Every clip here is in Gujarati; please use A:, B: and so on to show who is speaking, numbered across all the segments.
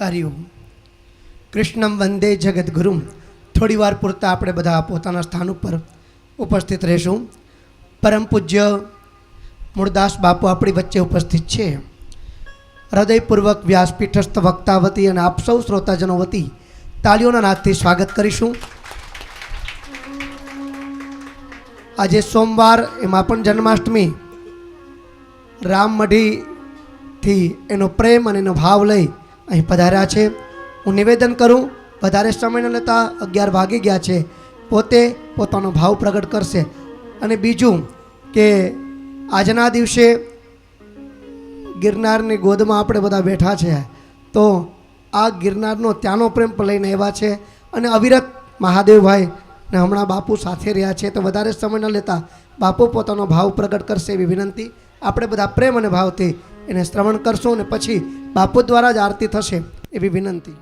A: હરિઓમ કૃષ્ણમ વંદે જગદગુરુમ. થોડી વાર પૂરતા આપણે બધા પોતાના સ્થાન ઉપર ઉપસ્થિત રહીશું. પરમ પૂજ્ય મૂળદાસ બાપુ આપણી વચ્ચે ઉપસ્થિત છે. હૃદયપૂર્વક વ્યાસપીઠસ્થ વક્તા વતી અને આપ સૌ શ્રોતાજનો વતી તાળીઓના નાદથી સ્વાગત કરીશું. આજે સોમવાર, એમાં પણ જન્માષ્ટમી. રામમઢીથી એનો પ્રેમ અને એનો ભાવ લઈ અહીં પધાર્યા છે. હું નિવેદન કરું, વધારે સમય ન લેતા અગિયાર વાગી ગયા છે. પોતે પોતાનો ભાવ પ્રગટ કરશે. અને બીજું કે આજના દિવસે ગિરનારની ગોદમાં આપણે બધા બેઠા છે. તો આ ગિરનારનો ત્યાંનો પ્રેમ લઈને આવ્યા છે. અને અવિરત મહાદેવભાઈ ને હમણાં બાપુ સાથે રહ્યા છે. તો વધારે સમય ન લેતા બાપુ પોતાનો ભાવ પ્રગટ કરશે એવી વિનંતી. આપણે બધા પ્રેમ અને ભાવથી એને શ્રવણ કરશું અને પછી બાપુ દ્વારા જ આરતી થશે એવી વિનંતી.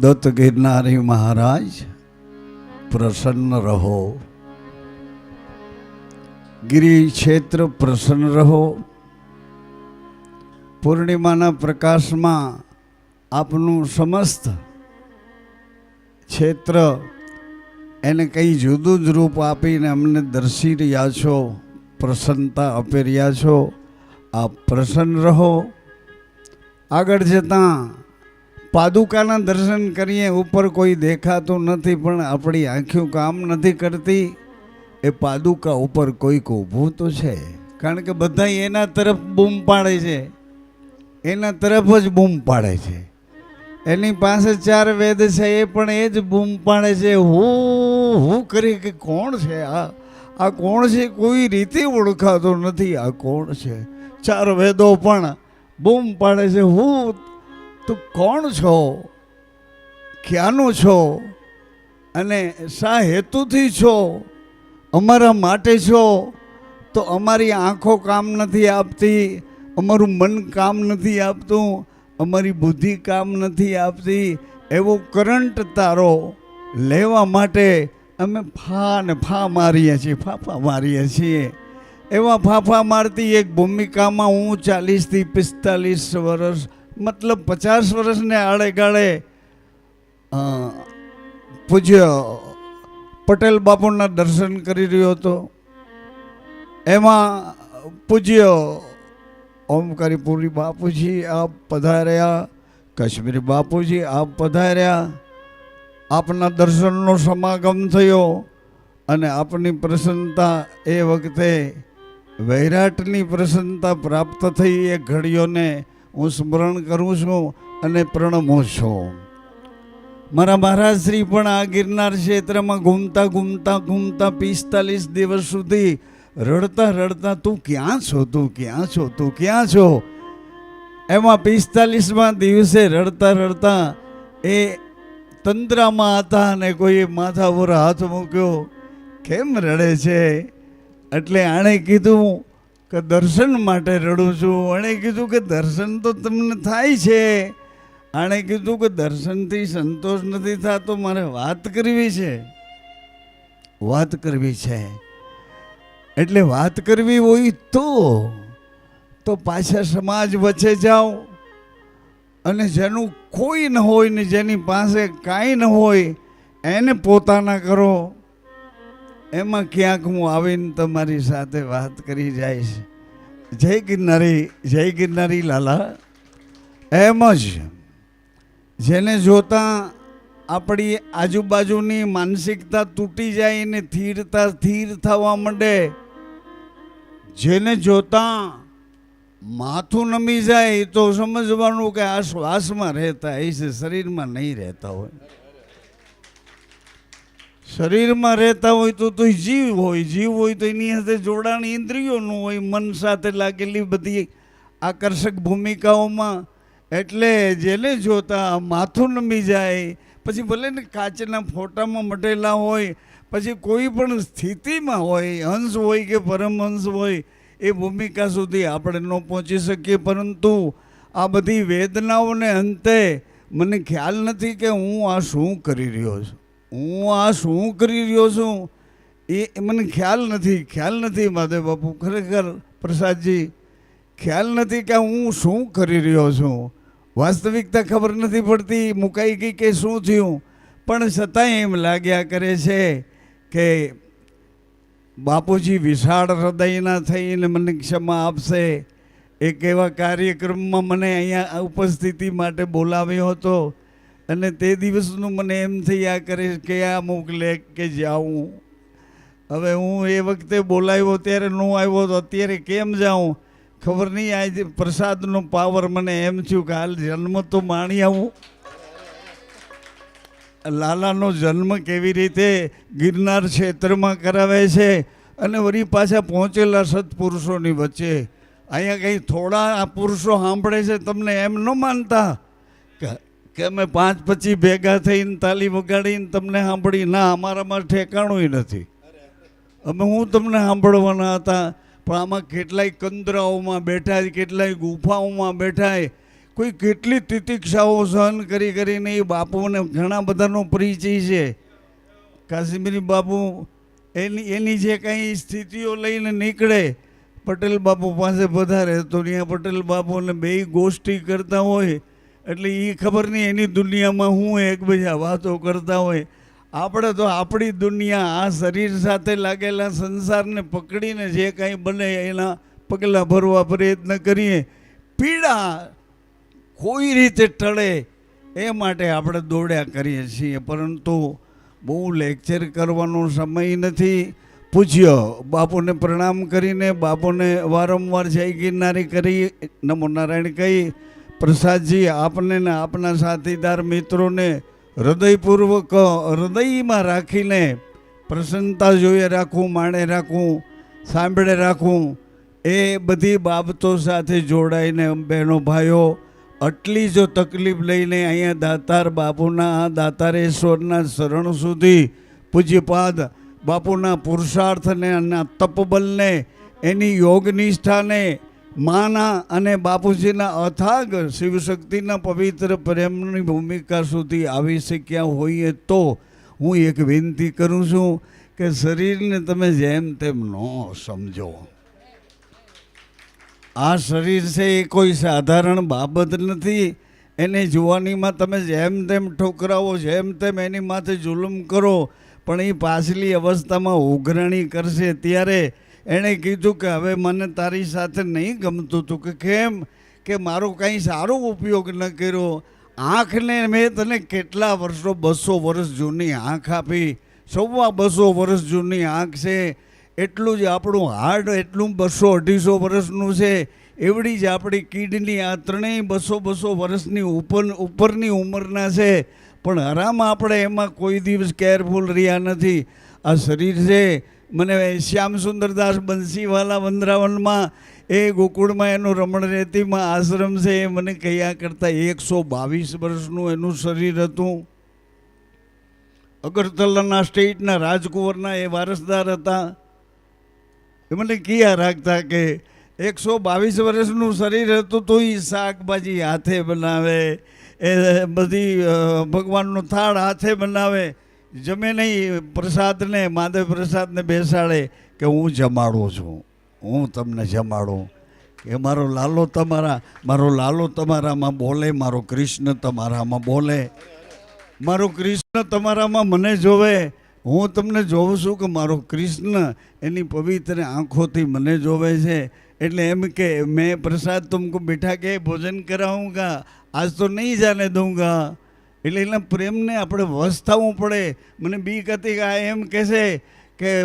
B: દત્ત ગિરનારી મહારાજ, પ્રસન્ન રહો. ગિરી ક્ષેત્ર પ્રસન્ન રહો. પૂર્ણિમાના પ્રકાશમાં આપનું સમસ્ત ક્ષેત્ર એને કંઈ જુદું જ રૂપ આપીને અમને દર્શી રહ્યા છો, પ્રસન્નતા આપી રહ્યા છો, આપ પ્રસન્ન રહો. આગળ જતાં પાદુકાના દર્શન કરીએ, ઉપર કોઈ દેખાતું નથી, પણ આપણી આંખો કામ નથી કરતી. એ પાદુકા ઉપર કોઈક ઊભું તો છે, કારણ કે બધા એના તરફ બૂમ પાડે છે. એના તરફ જ બૂમ પાડે છે. એની પાસે ચાર વેદ છે, એ પણ એ જ બૂમ પાડે છે. હું હું કરી કે કોણ છે આ? આ કોણ છે કોઈ રીતે ઓળખાતો નથી. આ કોણ છે? ચાર વેદો પણ બૂમ પાડે છે. હું, તું કોણ છો? ક્યાંનું છો? અને શા હેતુથી છો? અમારા માટે છો? તો અમારી આંખો કામ નથી આપતી, અમારું મન કામ નથી આપતું અમારી બુદ્ધિ કામ નથી આપતી, એવો કરંટ તારો લેવા માટે અમે ફા ને ફા મારીએ છીએ, ફાફા મારીએ છીએ. એવા ફાફા મારતી એક ભૂમિકામાં હું ચાલીસથી પિસ્તાલીસ વર્ષ, મતલબ પચાસ વર્ષને આડે ગાળે પૂજ્ય પટેલ બાપુના દર્શન કરી રહ્યો હતો. એમાં પૂજ્ય ઓમકારી પુરી બાપુજી આપ પધાર્યા. કાશ્મીરી બાપુજી આપ પધાર્યા. આપના દર્શનનો સમાગમ થયો અને આપની પ્રસન્નતા એ વખતે વૈરાટની પ્રસન્નતા પ્રાપ્ત થઈ એ ઘડીઓને હું સ્મરણ કરું છું અને પ્રણમું છું. મારા મહારાજ શ્રી પણ આ ગિરનાર ક્ષેત્રમાં ઘૂમતા ઘૂમતા ઘૂમતા પિસ્તાલીસ દિવસ સુધી રડતા રડતા તું ક્યાં છો? તું ક્યાં છો? તું ક્યાં છો? એમાં પિસ્તાલીસમાં દિવસે રડતા રડતા એ તંદ્રામાં હતા અને કોઈએ માથા પર હાથ મૂક્યો. કેમ રડે છે? એટલે આણે કીધું કે દર્શન માટે રડું છું. આણે કીધું કે દર્શન તો તમને થાય છે. આણે કીધું કે દર્શનથી સંતોષ નથી થતો. મારે વાત કરવી છે. વાત કરવી છે. એટલે વાત કરવી હોય તો તો પાછા સમાજ વચ્ચે જાઓ. અને જેનું કોઈ ન હોય ને જેની પાસે કાંઈ ન હોય, એને પોતાના કરો. એમાં ક્યાંક હું આવીને તમારી સાથે વાત કરી જઈશ. જય ગિરનારી જય ગિરનારી લાલા. એમ જ જેને જોતાં આપણી આજુબાજુની માનસિકતા તૂટી જાય ને થીરતા સ્થિર થવા માંડે જેને જોતાં માથું નમી જાય તો સમજવાનું કે આ શ્વાસમાં રહેતા એ છે, શરીરમાં નહીં રહેતા હોય. શરીરમાં રહેતા હોય તો તો જીવ હોય જીવ હોય તો એની સાથે જોડાણ ઇન્દ્રિયોનું હોય, મન સાથે લાગેલી બધી આકર્ષક ભૂમિકાઓમાં. એટલે જેને જોતા માથું નમી જાય, પછી ભલે ને કાચના ફોટામાં મટેલા હોય પછી કોઈ પણ સ્થિતિમાં હોય હંસ હોય કે પરમહંસ હોય, એ ભૂમિકા સુધી આપણે ન પહોંચી શકીએ. પરંતુ આ બધી વેદનાઓને અંતે મને ખ્યાલ નથી કે હું આ શું કરી રહ્યો છું. હું આ શું કરી રહ્યો છું એ મને ખ્યાલ નથી. ખ્યાલ નથી મહાદેવ બાપુ. ખરેખર પ્રસાદજી, ખ્યાલ નથી કે હું શું કરી રહ્યો છું. વાસ્તવિકતા ખબર નથી પડતી. મુકાઈ ગઈ કે શું થયું? પણ છતાંય એમ લાગ્યા કરે છે કે બાપુજી વિશાળ હૃદયના થઈને મને ક્ષમા આપશે. એક એવા કાર્યક્રમમાં મને અહીંયા ઉપસ્થિતિ માટે બોલાવ્યો હતો અને તે દિવસનું મને એમ થયા કરે કે આ મોકલે કે જાઉં. હવે હું એ વખતે બોલાવ્યો ત્યારે ન આવ્યો તો અત્યારે કેમ જાઉં? ખબર નહીં, આજે પ્રસાદનો પાવર મને એમ થયું કે હાલ જન્મ તો માણી આવું. લાલાનો જન્મ કેવી રીતે ગિરનાર ક્ષેત્રમાં કરાવે છે અને વળી પાછા પહોંચેલા સત્પુરુષોની વચ્ચે? અહીંયા કંઈ થોડા આ પુરુષો સાંભળે છે તમને એમ ન માનતા? કે અમે પાંચ પછી ભેગા થઈને તાલી વગાડીને તમને સાંભળી? ના, અમારામાં ઠેકાણું નથી. અમે હું તમને સાંભળવાના હતા? પણ આમાં કેટલાય કંદરાઓમાં બેઠા, કેટલાય ગુફાઓમાં બેઠા છે કોઈ કેટલી તિતિક્ષાઓ સહન કરી કરીને એ બાપુને ઘણા બધાનો પરિચય છે. કાશ્મીરી બાપુ એની એની જે કાંઈ સ્થિતિઓ લઈને નીકળે, પટેલ બાપુ પાસે વધારે તો ત્યાં પટેલ બાપુને બે ગોષ્ઠી કરતા હોય. એટલે એ ખબર નહીં એની દુનિયામાં હું એકબીજા વાતો કરતા હોય. આપણે તો આપણી દુનિયા આ શરીર સાથે લાગેલા સંસારને પકડીને જે કાંઈ બને એના પગલાં ભરવા પ્રયત્ન કરીએ. પીડા કોઈ રીતે ટળે એ માટે આપણે દોડ્યા કરીએ છીએ, પરંતુ બહુ લેક્ચર કરવાનો સમય નથી. પૂછ્યો બાપુને પ્રણામ કરીને બાપુને વારંવાર જય ગિરનારી કરી, નમો નારાયણ કહી, પ્રસાદજી, આપને ને આપના સાથીદાર મિત્રોને હૃદયપૂર્વક, હૃદયમાં રાખીને પ્રસન્નતા જોઈએ રાખવું માણે રાખવું સાંભળે રાખવું એ બધી બાબતો સાથે જોડાઈને, બહેનો ભાઈઓ આટલી જો તકલીફ લઈને અહીંયા દાતાર બાપુના, દાતારેશ્વરના શરણ સુધી પૂજ્યપાદ બાપુના પુરુષાર્થને અને તપબલને, એની યોગ નિષ્ઠાને માના અને બાપુજીના અથાગ શિવશક્તિના પવિત્ર પ્રેમની ભૂમિકા સુધી આવી શક્યા હોઈએ તો હું એક વિનંતી કરું છું કે શરીરને તમે જેમ તેમ ન સમજો. આ શરીર છે એ કોઈ સાધારણ બાબત નથી. એને જોવાનીમાં તમે જેમ તેમ ઠોકરાવો, જેમ તેમ એની માથે જુલુમ કરો, પણ એ પાછલી અવસ્થામાં ઉઘરાણી કરશે ત્યારે એણે કીધું કે હવે મને તારી સાથે નહીં ગમતું હતું કે કેમ? કે મારો કાંઈ સારો ઉપયોગ ન કર્યો. આંખને મેં તને કેટલા વર્ષો, બસો વર્ષ જૂની આંખ આપી. સવા બસો વર્ષ જૂની આંખ છે. એટલું જ આપણું હાર્ટ એટલું બસો અઢીસો વર્ષનું છે. એવડી જ આપણી કિડની આ ત્રણેય બસો બસો વર્ષની ઉપર ઉપરની ઉંમરના છે. પણ હરામ આપણે એમાં કોઈ દિવસ કેરફુલ રહ્યા નથી. આ શરીર છે. મને શ્યામ સુંદરદાસ બંસીવાલા વંદરાવનમાં એ ગોકુળમાં એનું રમણ રેતીમાં આશ્રમ છે. એ મને કહ્યા કરતાં એકસો બાવીસ વર્ષનું એનું શરીર હતું. અગરતલાના સ્ટેટના રાજકુંવરના એ વારસદાર હતા. મને કિયા રાખતા કે એકસો બાવીસ વર્ષનું શરીર હતું, તો એ શાકભાજી હાથે બનાવે. એ બધી ભગવાનનો થાળ હાથે બનાવે. જમે નહીં પ્રસાદને, માધવ પ્રસાદને બેસાડે કે હું જમાડું છું. હું તમને જમાડું. કે મારો લાલો તમારા, મારો લાલો તમારામાં બોલે, મારો કૃષ્ણ તમારામાં બોલે. મારો કૃષ્ણ તમારામાં મને જોવે. હું તમને જોઉં છું કે મારો કૃષ્ણ એની પવિત્ર આંખોથી મને જોવે છે. એટલે એમ કે મેં પ્રસાદ તુમકો બેઠા કે ભોજન કરાવુંગા આજ તો નહીં જાને દઉંગા. એટલે એના પ્રેમને આપણે વશ થવું પડે. મને બીક હતી કે આ એમ કહેશે કે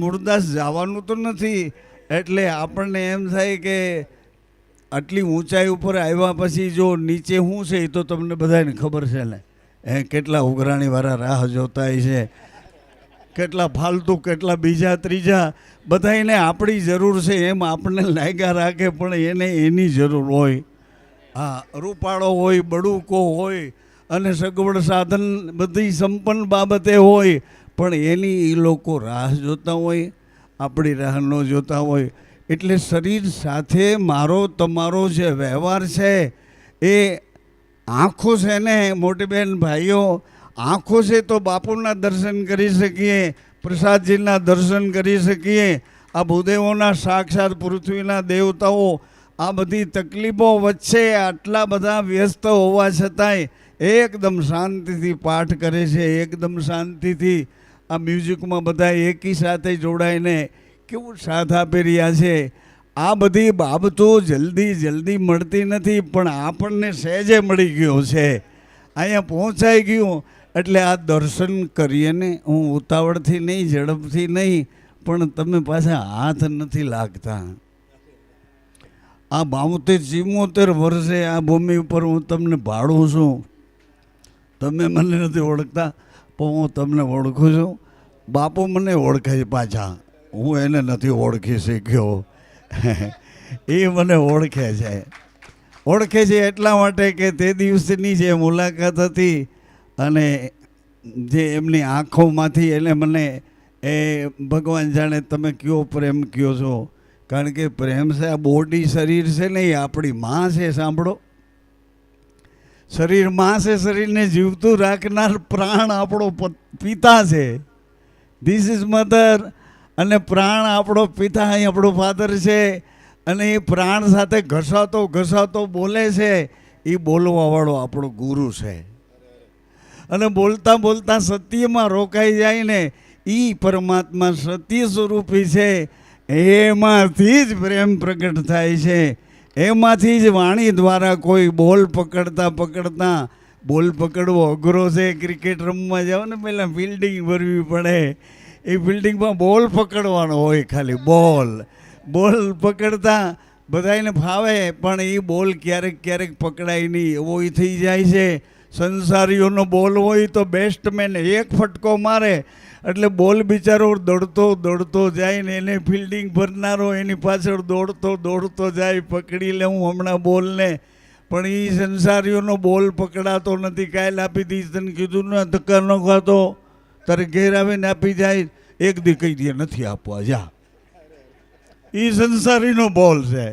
B: મૂળદાસ જવાનું તો નથી. એટલે આપણને એમ થાય કે આટલી ઊંચાઈ ઉપર આવ્યા પછી જો નીચે શું છે એ તો તમને બધાને ખબર છે ને એ કેટલા ઉઘરાણીવાળા રાહ જોતા છે. કેટલા ફાલતુ, કેટલા બીજા, ત્રીજા બધાને આપણી જરૂર છે, એમ આપણને લાગ્યા રાખે, પણ એને એની જરૂર હોય. હા, રૂપાળો હોય, બડુકો હોય, અને સગવડ સાધન બધી સંપન્ન બાબતે હોય, પણ એની એ લોકો રાહ જોતા હોય, આપણી રાહ ન જોતા હોય. એટલે શરીર સાથે મારો, તમારો જે વ્યવહાર છે, એ આંખો છે ને, મોટી બહેન ભાઈઓ આંખો છે તો બાપુના દર્શન કરી શકીએ, પ્રસાદજીના દર્શન કરી શકીએ. આ ભૂદેવોના સાક્ષાત પૃથ્વીના દેવતાઓ, આ બધી તકલીફો વચ્ચે આટલા બધા વ્યસ્ત હોવા છતાંય એકદમ શાંતિથી પાઠ કરે છે, એકદમ શાંતિથી આ મ્યુઝિકમાં બધા એકી સાથે જોડાઈને કેવું સાથ આપી રહ્યા છે. આ બધી બાબતો જલ્દી જલ્દી મળતી નથી, પણ આપણને સહેજે મળી ગયો છે. અહીંયા પહોંચાઈ ગયું. એટલે આ દર્શન કરીએ ને હું ઉતાવળથી નહીં, ઝડપથી નહીં, પણ તમે પાછા હાથ નથી લાગતા. આ બાવતેર ચિમોતેર વર્ષે આ ભૂમિ ઉપર હું તમને ભાડું છું. તમે મને નથી ઓળખતા, પણ હું તમને ઓળખું છું. બાપુ મને ઓળખે છે પાછા. હું એને નથી ઓળખી શક્યો એ મને ઓળખે છે. ઓળખે છે એટલા માટે કે તે દિવસની જે મુલાકાત હતી અને જે એમની આંખોમાંથી એને મને એ ભગવાન જાણે તમે કયો પ્રેમ કયો છો? કારણ કે પ્રેમ છે, આ બોડી શરીર છે ને એ આપણી માં છે, સાંભળો. શરીરમાં છે, શરીરને જીવતું રાખનાર પ્રાણ આપણો પિતા છે. ધીસ ઇઝ મધર અને પ્રાણ આપણો પિતા, અહીં આપણો ફાધર છે. અને એ પ્રાણ સાથે ઘસાતો ઘસાતો બોલે છે. એ બોલવાવાળો આપણો ગુરુ છે. અને બોલતા બોલતા સત્યમાં રોકાઈ જાય ને એ પરમાત્મા સત્ય સ્વરૂપી છે. એમાંથી જ પ્રેમ પ્રગટ થાય છે. એમાંથી જ વાણી દ્વારા કોઈ બોલ પકડતા પકડતા, બોલ પકડવો અઘરો છે. ક્રિકેટ રમવા જાઓ ને પહેલાં ફિલ્ડિંગ ભરવી પડે. એ ફિલ્ડિંગમાં બોલ પકડવાનો હોય ખાલી, બોલ. બોલ પકડતા બધાને ફાવે, પણ એ બોલ ક્યારેક ક્યારેક પકડાય નહીં. એવો થઈ જાય છે. સંસારીઓનો બોલ હોય તો બેસ્ટમેન એક ફટકો મારે. એટલે બોલ બિચારો દોડતો દોડતો જાય ને એને ફિલ્ડિંગ ભરનારો એની પાછળ દોડતો દોડતો જાય, પકડી લઉં હમણાં બોલને. પણ એ સંસારીઓનો બોલ પકડાતો નથી. કાયલ આપી દઈશ, તને કીધું ને, ધક્કા ન ખાતો તારે ઘેર આવીને આપી જાય. એક દી કહી દે નથી આપવા, જા. એ સંસારીનો બોલ છે.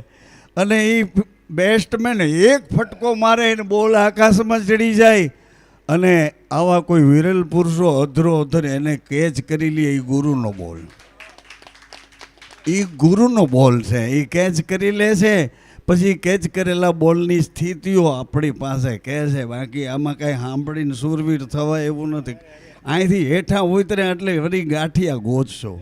B: અને એ બેસ્ટમેન એક ફટકો મારે એને બોલ આકાશમાં ચડી જાય. અને આવા કોઈ વિરલ પુરુષો અધરો અધર એને કેચ કરી લે એ ગુરુનો બોલ. એ ગુરુનો બોલ છે. એ કેચ કરી લે છે. પછી કેચ કરેલા બોલની સ્થિતિઓ આપણી પાસે કહે છે, બાકી આમાં કાંઈ સાંભળીને સુરવીર થવાય એવું નથી. અહીંથી હેઠા ઉતરે એટલે વળી ગાંઠિયા ગોચશો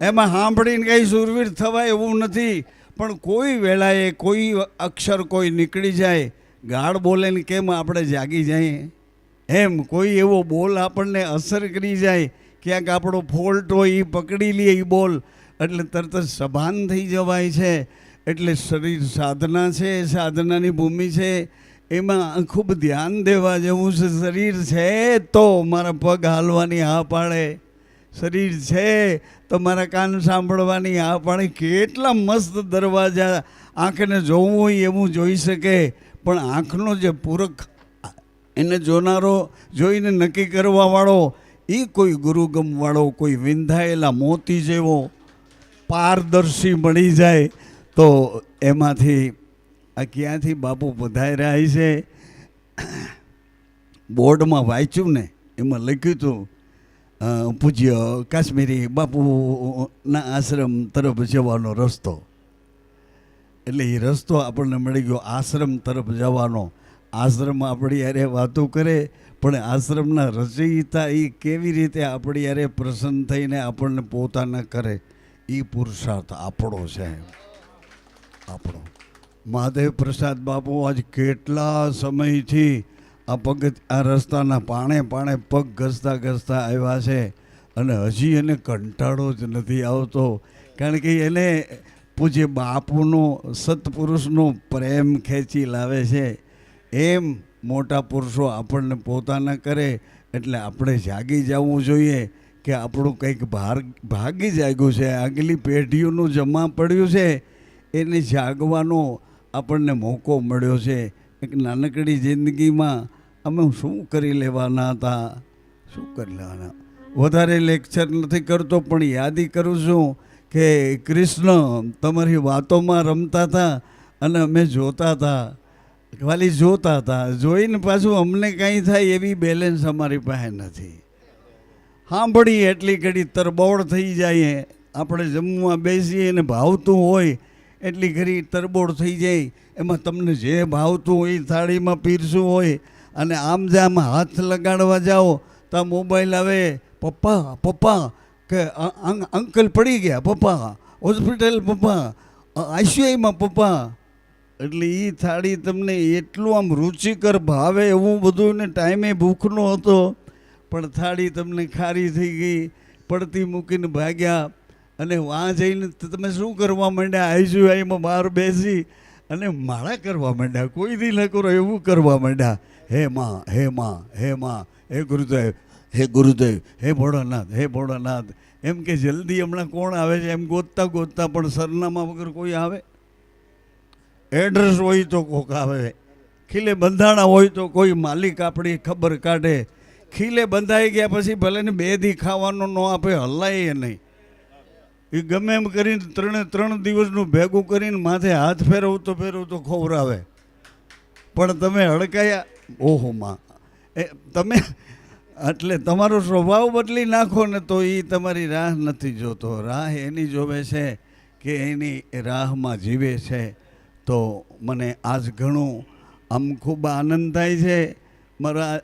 B: એમાં સાંભળીને કંઈ સુરવીર થવાય એવું નથી. પણ કોઈ વેળાએ કોઈ અક્ષર કોઈ નીકળી જાય ગાળ બોલે ને કેમ આપણે જાગી જઈએ? એમ કોઈ એવો બોલ આપણને અસર કરી જાય, ક્યાંક આપણો ફોલ્ટ હોય એ પકડી લે એ બોલ. એટલે તરત જ સભાન થઈ જવાય છે. એટલે શરીર સાધના છે, સાધનાની ભૂમિ છે. એમાં ખૂબ ધ્યાન દેવા જેવું છે શરીર છે તો મારા પગ હાલવાની હા પાડે. શરીર છે, તો મારા કાન સાંભળવાની આ પાણી કેટલા મસ્ત દરવાજા આંખને જોવું હોય એવું જોઈ શકે. પણ આંખનો જે પૂરક એને જોનારો, જોઈને નક્કી કરવાવાળો એ કોઈ ગુરુગમવાળો કોઈ વિંધાયેલા મોતી જેવો પારદર્શી મળી જાય, તો એમાંથી આ ક્યાંથી બાપુ રહ્યા છે બોર્ડમાં વાંચ્યું ને, એમાં લખ્યું હતું પૂજ્ય કાશ્મીરી બાપુના આશ્રમ તરફ જવાનો રસ્તો. એટલે એ રસ્તો આપણને મળી ગયો આશ્રમ તરફ જવાનો. આશ્રમ આપણી યારે વાતો કરે, પણ આશ્રમના રચયિતા એ કેવી રીતે આપણી યારે પ્રસન્ન થઈને આપણને પોતાના કરે, એ પુરુષાર્થ આપણો છે. આપણો. મહાદેવ પ્રસાદ બાપુ આજ કેટલા સમયથી આ પગ, આ રસ્તાના પાણે પાણે પગ ઘસતા ઘસતા આવ્યા છે અને હજી એને કંટાળો જ નથી આવતો, કારણ કે એને પૂજ્ય બાપુનો, સત્પુરુષનો પ્રેમ ખેંચી લાવે છે. એમ મોટા પુરુષો આપણને પોતાના કરે, એટલે આપણે જાગી જવું જોઈએ કે આપણું કંઈક ભાર, ભાગી જાગ્યું છે, આગલી પેઢીઓનું જમા પડ્યું છે, એને જાગવાનો આપણને મોકો મળ્યો છે. એક નાનકડી જિંદગીમાં અમે શું કરી લેવાના હતા? શું કરી લેવાના? વધારે લેક્ચર નથી કરતો, પણ યાદી કરું છું કે કૃષ્ણ તમારી વાતોમાં રમતા હતા અને અમે જોતા હતા. ખાલી જોતા હતા. જોઈને પાછું અમને કાંઈ થાય એવી બેલેન્સ અમારી પાસે નથી. સાંભળી એટલી ઘડી તરબોળ થઈ જાય. આપણે જમવા બેસીએ ને ભાવતું હોય એટલી ઘડી તરબોળ થઈ જાય, એમાં તમને જે ભાવતું હોય થાળીમાં પીરસું હોય અને આમ જે આમ હાથ લગાડવા જાઓ, તો મોબાઈલ આવે, પપ્પા પપ્પા, કે અંકલ પડી ગયા, પપ્પા, હોસ્પિટલ, પપ્પા આઈસીઆઈમાં, પપ્પા. એટલે એ થાળી તમને એટલું આમ રુચિકર ભાવે એવું બધું ને ટાઈમે ભૂખનો હતો પણ થાળી તમને ખારી થઈ ગઈ, પડતી મૂકીને ભાગ્યા અને વાં જઈને તો તમે શું કરવા માંડ્યા? આઈસીયુઆઈમાં બહાર બેસી અને માળા કરવા માંડ્યા. કોઈ દી ન કરો, એવું કરવા માંડ્યા. હે માં હે માં હે માં, હે ગુરુદેવ હે ગુરુદેવ, હે ભોળાનાથ હે ભોળાનાથ. એમ કે જલ્દી હમણાં કોણ આવે છે? એમ ગોતતા ગોતતા પણ સરનામા વગર કોઈ આવે? એડ્રેસ હોય તો કોક આવે. ખીલે બંધાણા હોય તો કોઈ માલિક આપણી ખબર કાઢે. ખીલે બંધાઈ ગયા પછી ભલે ને બે દી ખાવાનું ન આપે, હલાય નહીં. એ ગમે એમ કરીને ત્રણે ત્રણ દિવસનું ભેગું કરીને માથે હાથ ફેરવતો ફેરવતો ખવરાવે પણ તમે હડકાયા, ઓહો માં. એ તમે, એટલે તમારો સ્વભાવ બદલી નાખો ને તો એ તમારી રાહ નથી જોતો. રાહ એની જોવે છે કે એની રાહમાં જીવે છે. તો મને આજ ઘણું આમ ખૂબ આનંદ થાય છે. મારા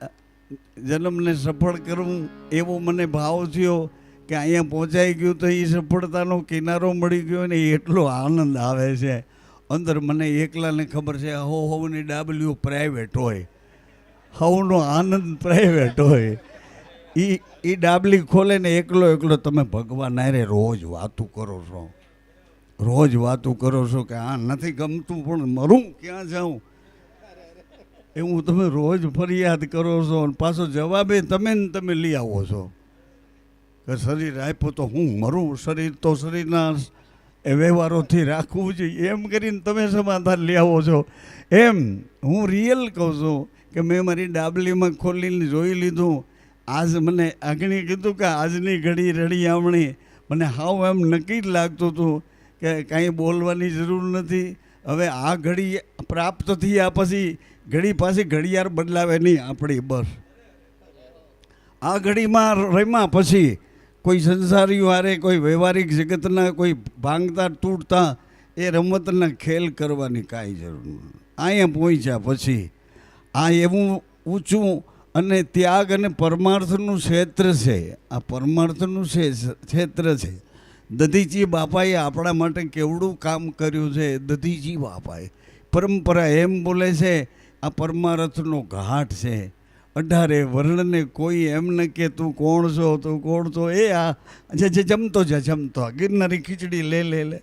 B: જન્મને સફળ કરવું એવો મને ભાવ થયો. કે અહીંયા પહોંચાઈ ગયું તો એ સફળતાનો કિનારો મળી ગયો ને એટલો આનંદ આવે છે. અંદર મને એકલાને ખબર છે, હો હોની ડાબલ્યુ પ્રાઇવેટ હોય. હવનો આનંદ પ્રાઇવેટ હોય. એ એ ડાબલી ખોલે ને એકલો એકલો તમે ભગવાન આરે રોજ વાતું કરો છો. રોજ વાતું કરો છો કે આ નથી ગમતું, પણ મરું ક્યાં જાઉં? એવું તમે રોજ ફરિયાદ કરો છો અને પાછો જવાબે તમે ને તમે લઈ આવો છો. કે શરીર આપ્યું તો હું મરું શરીર તો શરીરના એ વ્યવહારોથી રાખવું જોઈએ. એમ કરીને તમે સમાધાન લઈ આવો છો. એમ હું રિયલ કહું છું કે મેં મારી ડાબલીમાં ખોલીને જોઈ લીધું. આજ મને આગણી કીધું કે આજની ઘડી રડી આવણી. મને હાવ એમ નક્કી જ લાગતું હતું કે કાંઈ બોલવાની જરૂર નથી. હવે આ ઘડી પ્રાપ્ત થયા પછી ઘડી પાછી ઘડિયાળ બદલાવે નહીં આપણી બસ. આ ઘડીમાં રમ્યા પછી કોઈ સંસારી વારે, કોઈ વ્યવહારિક જગતના કોઈ ભાંગતા તૂટતા એ રમતના ખેલ કરવાની કાંઈ જરૂર નથી અહીંયા પહોંચ્યા પછી આ એવું ઊંચું અને ત્યાગ અને પરમાર્થનું ક્ષેત્ર છે, આ પરમાર્થનું છે, ક્ષેત્ર છે. દધીજી બાપાએ આપણા માટે કેવડું કામ કર્યું છે, દધીજી બાપાએ. પરંપરા એમ બોલે છે, આ પરમાર્થનો ઘાટ છે. અઢારે વર્ણને કોઈ એમ ન કે, તું કોણ છો? તું કોણ છો? એ આ જે જમતો જા જમતો ગિરનારી ખીચડી લે લે લે.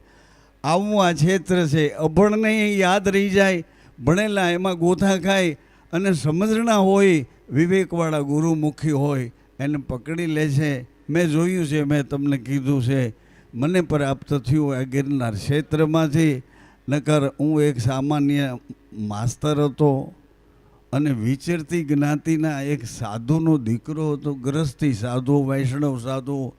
B: આવું આ ક્ષેત્ર છે. અભણને યાદ રહી જાય. ભણેલા એમાં ગોથા ખાય. અને સમજણા હોય, વિવેકવાળા ગુરુમુખી હોય, એને પકડી લે છે. મેં જોયું છે, મેં તમને કીધું છે. મને પ્રાપ્ત થયું આ ગિરનાર ક્ષેત્રમાંથી. નકર હું એક સામાન્ય માસ્તર હતો. અને વિચરતી જ્ઞાતિના એક સાધુનો દીકરો હતો ગ્રસ્તી સાધુ, વૈષ્ણવ સાધુ,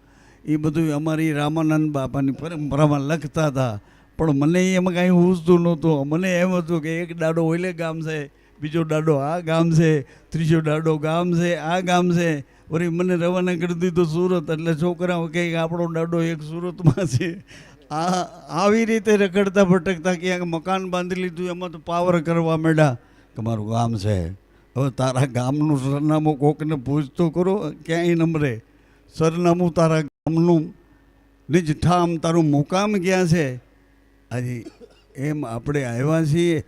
B: એ બધું અમારી રામાનંદ બાપાની પરંપરામાં લખતા હતા. પણ મને એમાં કાંઈ ઉજતું નહોતું. મને એમ હતું કે એક દાડો ઓલે ગામ છે, બીજો દાડો આ ગામ છે, ત્રીજો દાડો ગામ છે, આ ગામ છે. વળી મને રવાના કરી દીધું સુરત, એટલે છોકરાઓ કહે કે આપણો દાડો એક સુરતમાં છે. આ, આવી રીતે રખડતા ભટકતા ક્યાંક મકાન બાંધી લીધું, એમાં તો પાવર કરવા માંડ્યા. કે મારું ગામ છે. હવે તારા ગામનું સરનામું કોકને પૂછતો કરો, ક્યાંય નંબરે. સરનામું તારા ગામનું નિજ ઠામ તારું મુકામ ક્યાં છે? આજે એમ આપણે આવ્યા છીએ.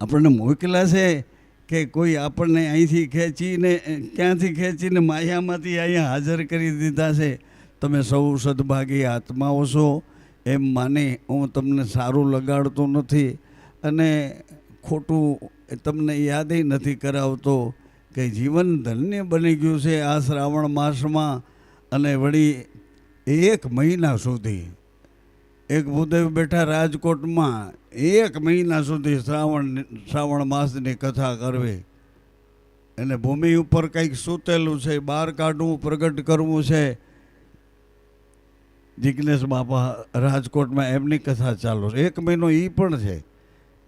B: આપણને મોકલા છે કે કોઈ આપણને અહીંથી ખેંચીને, ક્યાંથી ખેંચીને માયામાંથી અહીંયા હાજર કરી દીધા છે. તમે સૌ સદભાગી આત્માઓ છો. એમ માની હું તમને સારું લગાડતો નથી. અને ખોટું તમને યાદ નથી કરાવતો કે જીવન ધન્ય બની ગયું છે આ શ્રાવણ માસમાં અને વળી એક મહિના સુધી. એક ભૂદેવ બેઠા રાજકોટમાં એક મહિના સુધી શ્રાવણ શ્રાવણ માસની કથા કરવી. એને ભૂમિ ઉપર કંઈક સૂતેલું છે બહાર કાઢવું, પ્રગટ કરવું છે. જિજ્ઞેશ બાપા રાજકોટમાં એમની કથા ચાલુ છે. એક મહિનો એ પણ છે.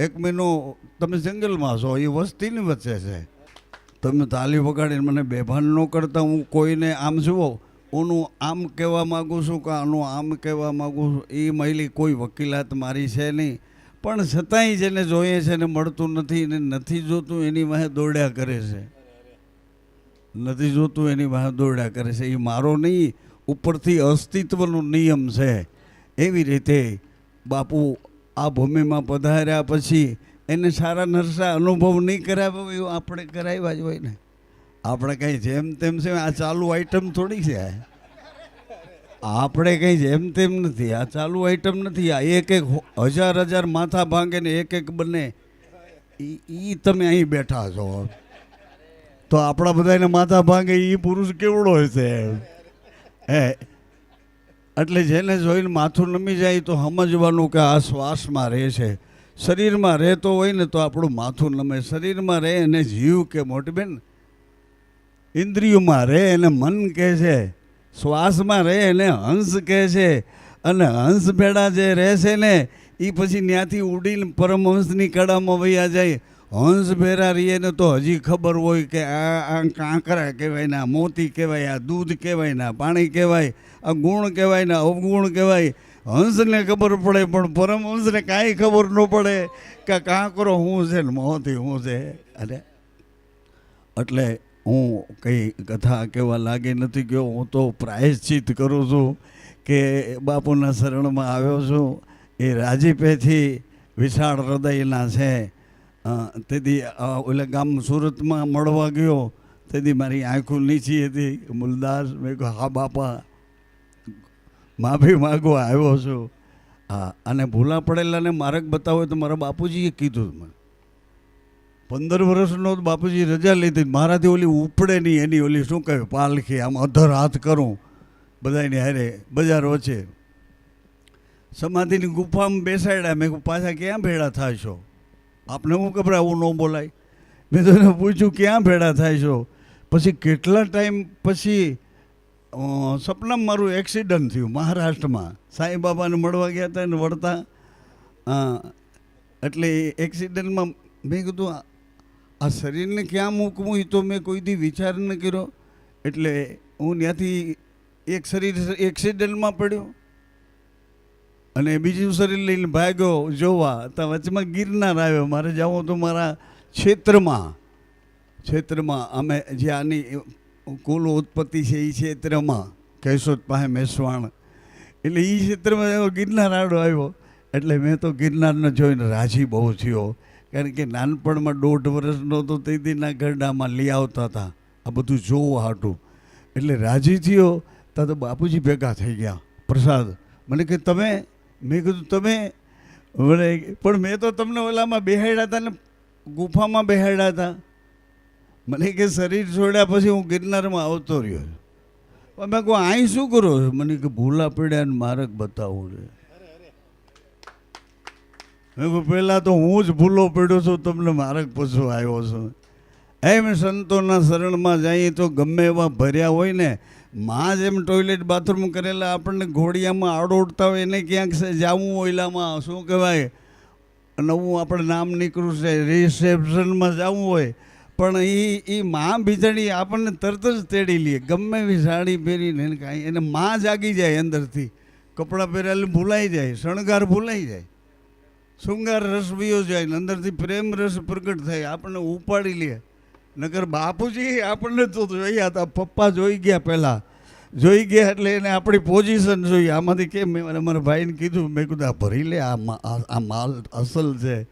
B: એક મહિનો તમે જંગલમાં છો, એ વસ્તીની વચ્ચે છે. તમે તાલી વગાડીને મને બેભાન ન કરતા, હું કોઈને આમ જુઓ, ઓનું આમ કહેવા માગું છું કે આનું આમ કહેવા માગું છું, એ મહિલી કોઈ વકીલાત મારી છે નહીં. પણ છતાંય જેને જોઈએ છે ને મળતું નથી ને નથી જોતું, એની વાહે દોડ્યા કરે છે. નથી જોતું, એની વાહે દોડ્યા કરે છે. એ મારો નહીં, ઉપરથી અસ્તિત્વનો નિયમ છે. એવી રીતે બાપુ આ ભૂમિમાં પધાર્યા પછી એને સારા નરસા અનુભવ નહીં કરાવ્યો એવું આપણે કરાવ્યા જ હોય ને. આપણે કંઈ જેમ તેમ છે, આ ચાલુ આઈટમ થોડી છે આપણે કંઈ જેમ તેમ નથી, આ ચાલુ આઈટમ નથી, આ એક એક હજાર હજાર માથા ભાંગે ને એક એક બને. એ તમે અહીં બેઠા છો. તો આપણા બધાને માથા ભાંગે એ પુરુષ કેવડો હશે? હે એટલે જેને જોઈને માથું નમી જાય તો સમજવાનું કે આ શ્વાસમાં રહે છે. શરીરમાં રહેતો હોય ને તો આપણું માથું નમે. શરીરમાં રહે એને જીવ કે મોટી બેન ઇન્દ્રિયોમાં રહે એને મન કહે છે. શ્વાસમાં રહે એને હંસ કહે છે. અને હંસ ભેડા જે રહે છે ને એ પછી ત્યાંથી ઉડીને પરમહંસની કળામાં વૈયા જાય. હંસ ભેરા રહીએ ને તો હજી ખબર હોય કે આ આ કાંકરા કહેવાય ને મોતી કહેવાય, આ દૂધ કહેવાય ને પાણી કહેવાય, આ ગુણ કહેવાય ને અવગુણ કહેવાય. હંસને ખબર પડે પણ પરમહંસને કાંઈ ખબર ન પડે કે કાંકરો શું છે ને મોતી શું છે. અરે એટલે હું કંઈ કથા કહેવા લાગી નથી ગયો, હું તો પ્રાયશ્ચિત કરું છું કે બાપુના શરણમાં આવ્યો છું. એ રાજીપેથી વિશાળ હૃદયના છે. તેથી ઓલા ગામ સુરતમાં મળવા ગયો. તેથી મારી આંખો નીચી હતી. મુલદાસ મેં કહ્યું, હા, બાપા, માફી માગવા આવ્યો છું. હા, અને ભૂલા પડેલાને માર્ગ બતાવો તો મારા બાપુજીએ કીધું મને. પંદર વર્ષનો બાપુજી રજા લીધી. મારાથી ઓલી ઉપડે નહીં, એની ઓલી શું કહે, પાલખી, આમ અધર હાથ કરું. બધાની હારે બજાર વચ્ચે સમાધિની ગુફામાં બેસાડ્યા. મેં પાછા ક્યાં ભેળા થાય છો આપને હું આવું ન બોલાય? મેં તો પૂછ્યું, ક્યાં ભેડા થાય છો? પછી કેટલા ટાઈમ પછી સપનામાં મારું એક્સિડન્ટ થયું મહારાષ્ટ્રમાં. સાંઈ બાબાને મળવા ગયા હતા ને વળતા. એટલે એક્સિડન્ટમાં મેં કીધું, આ શરીરને ક્યાં મૂકવું એ તો મેં કોઈથી વિચાર ન કર્યો. એટલે હું ત્યાંથી એક શરીર, એક્સિડન્ટમાં પડ્યો. અને બીજું શરીર લઈને ભાગ્યો, જોવા. તો વચમાં ગિરનાર આવ્યો. મારે જવું તો મારા ક્ષેત્રમાં. ક્ષેત્રમાં અમે જે આની કુલ ઉત્પત્તિ છે એ ક્ષેત્રમાં. કેશોદ પાસે મેસવાણ એટલે એ ક્ષેત્રમાં એવો ગિરનાર આડો આવ્યો. એટલે મેં તો ગિરનારને જોઈને રાજી બહુ થયો. કારણ કે નાનપણમાં દોઢ વર્ષનો તો તે દીના ગરડામાં લઈ આવતા હતા. આ બધું જોવું હાટું. એટલે રાજી થયો. ત્યાં તો બાપુજી ભેગા થઈ ગયા. પ્રસાદ. મને કે, તમે મેં કીધું, તમે મને પણ મેં તો તમને ઓલામાં બેહાડ્યા હતા ને, ગુફામાં બેહાડ્યા હતા. મને કે, શરીર છોડ્યા પછી હું ગિરનારમાં આવતો રહ્યો મેં કહું અહીં શું કરો છો? મને કે, ભૂલા પડ્યા માર્ગ બતાવવું છે. મેં પહેલાં તો હું જ ભૂલો પડ્યો છું, તમને માર્ગ પછી આવ્યો છું. એમ સંતોના શરણમાં જઈએ તો ગમે એવા ભર્યા હોય ને માં જેમ ટોયલેટ બાથરૂમ કરેલા, આપણને ઘોડિયામાં આડોડતા હોય, એને ક્યાંક જવું ઓયલામાં શું કહેવાય? નવું આપણે નામ નીકળ્યું છે રિસેપ્શનમાં જવું હોય. પણ એ એ માં બિચારી આપણને તરત જ તેડી લે. ગમે એવી સાડી પહેરીને એને કાંઈ, એને માં જાગી જાય અંદરથી. કપડાં પહેરેલું ભૂલાઈ જાય, શણગાર ભૂલાઈ જાય. શૃંગાર રસ વિયો જાય ને અંદરથી પ્રેમ રસ પ્રગટ થાય, આપણને ઉપાડી લે. નગર બાપુજી આપણને તો જોયા હતા. પપ્પા જોઈ ગયા પહેલાં. જોઈ ગયા એટલે એને આપણી પોઝિશન જોઈ. આમાંથી કેમ મેં મારા ભાઈને કીધું, મેં કીધું, આ ભરી લે, આ માલ અસલ છે.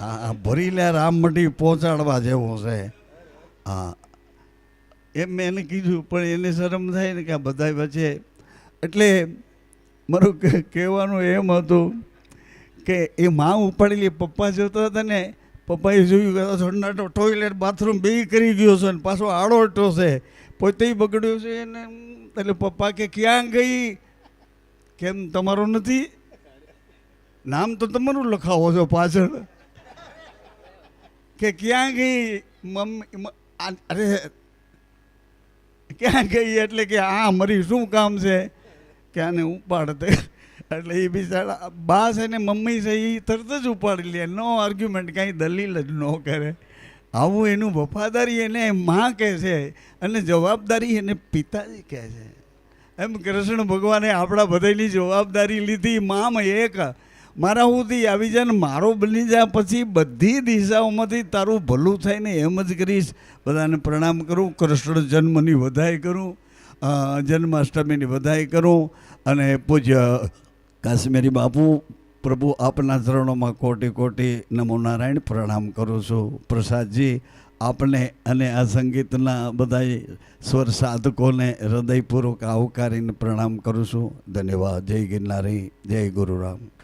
B: આ ભરી લે રામમઢી પહોંચાડવા જેવો છે. હા. એમ મેં એને કીધું, પણ એને શરમ થાય ને કે આ બધા વચ્ચે એટલે મારું કહેવાનું એમ હતું કે એ માં ઉપાડેલી પપ્પા જોતા હતા ને પપ્પાએ જોયું કે સન્નાટો ટોયલેટ બાથરૂમ બે કરી ગયો છે ને પાછો આડોટો છે. પોતે બગડ્યો છે ને એટલે પપ્પા કે, ક્યાં ગઈ? કેમ તમારો નથી? નામ તો તમારું લખાવો છો પાછળ. કે ક્યાં ગઈ? મમ્મી અરે, ક્યાં ગઈ? એટલે કે આ મારી શું કામ છે? કે આને ઉપાડતે એટલે એ બિચારા બા છે ને મમ્મી છે એ તરત જ ઉપાડી લે. નો આર્ગ્યુમેન્ટ કાંઈ દલીલ જ ન કરે. આવું એનું વફાદારી એને માં કહે છે અને જવાબદારી એને પિતાજી કહે છે. એમ કૃષ્ણ ભગવાને આપણા બધાની જવાબદારી લીધી, મામ, એક, મારા સુધી આવી જાય ને મારો બની જાય પછી બધી દિશાઓમાંથી તારું ભલું થાય ને એમ જ કરીશ. બધાને પ્રણામ કરું, કૃષ્ણ જન્મની વધાઈ કરું જન્માષ્ટમીની વધાઈ કરું અને પૂજ્ય કાશ્મીરી બાપુ, પ્રભુ આપના ચરણોમાં કોટી કોટી નમો નારાયણ પ્રણામ કરું છું. પ્રસાદજી, આપને અને આ સંગીતના બધા સ્વર સાધકોને હૃદયપૂર્વક આવકારીને પ્રણામ કરું છું. ધન્યવાદ. જય ગિરનારી. જય ગુરુરામ.